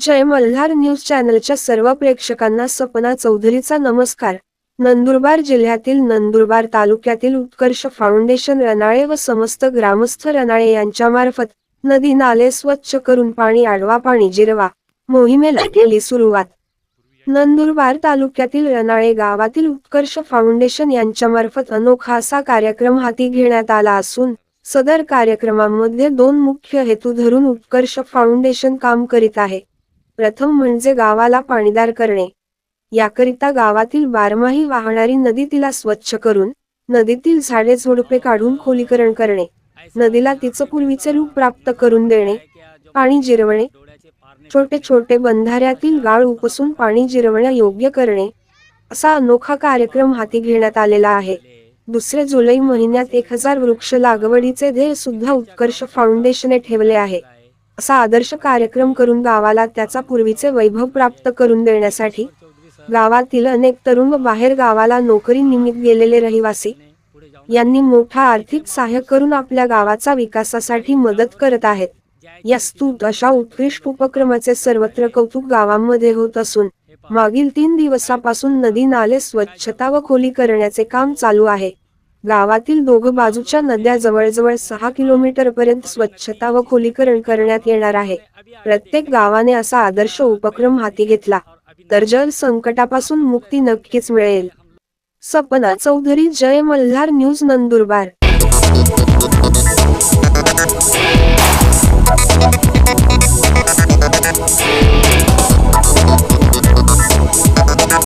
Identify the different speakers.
Speaker 1: जय Malhar news चॅनलच्या सर्व प्रेक्षकांना सपना चौधरीचा नमस्कार नंदुरबार जिल्ह्यातील नंदुरबार तालुक्यातील उत्कर्ष फाउंडेशन रनाळे व समस्त ग्रामस्थ रनाळे यांच्या मार्फत नदी नाले स्वच्छ करून पाणी आडवा पाणी जिरवा मोहिमेला केली सुरुवात नंदुरबार तालुक्यातील रनाळे गावातील उत्कर्ष फाउंडेशन यांच्या मार्फत अनोखा असा कार्यक्रम हाती घेण्यात आला असून सदर कार्यक्रमामध्ये दोन मुख्य हेतू धरून उत्कर्ष फाउंडेशन काम करीत आहे प्रथम म्हणजे गावाला पाणीदार करणे याकरिता गावातील बारमाही वाहणारी नदी तिला स्वच्छ करून नदीतील झाडे झोडपे काढून खोलीकरण करणे नदीला तिचं पूर्वीचे रूप प्राप्त करून देणे पाणी जिरवणे छोटे छोटे बंधाऱ्यातील गाळ उपसून पाणी जिरवणे योग्य करणे असा अनोखा कार्यक्रम हाती घेण्यात आलेला आहे दुसरे जुलै महिन्यात एक हजार वृक्ष लागवडीचे ध्येय सुद्धा उत्कर्ष फाउंडेशनने ठेवले आहे असा आदर्श कार्यक्रम करून गावाला त्याचा पूर्वीचे वैभव प्राप्त करून देण्यासाठी गावातील अनेक तरुण व बाहेर गावाला नोकरी निमित्त गेलेले रहिवासी यांनी मोठा आर्थिक सहाय्य करून आपल्या गावाचा विकासासाठी मदत करत आहेत या स्तूत अशा उत्कृष्ट उपक्रमाचे सर्वत्र कौतुक गावांमध्ये होत असून मागील तीन दिवसापासून नदी नाले स्वच्छता व खोली करण्याचे काम चालू आहे गावातील दोघ बाजूच्या नद्या जवळजवळ सहा किलोमीटर पर्यंत स्वच्छता व खोलीकरण करण्यात येणार आहे प्रत्येक गावाने असा आदर्श उपक्रम हाती घेतला तर जल संकटापासून मुक्ती नक्कीच मिळेल सपना चौधरी जय मल्हार न्यूज नंदुरबार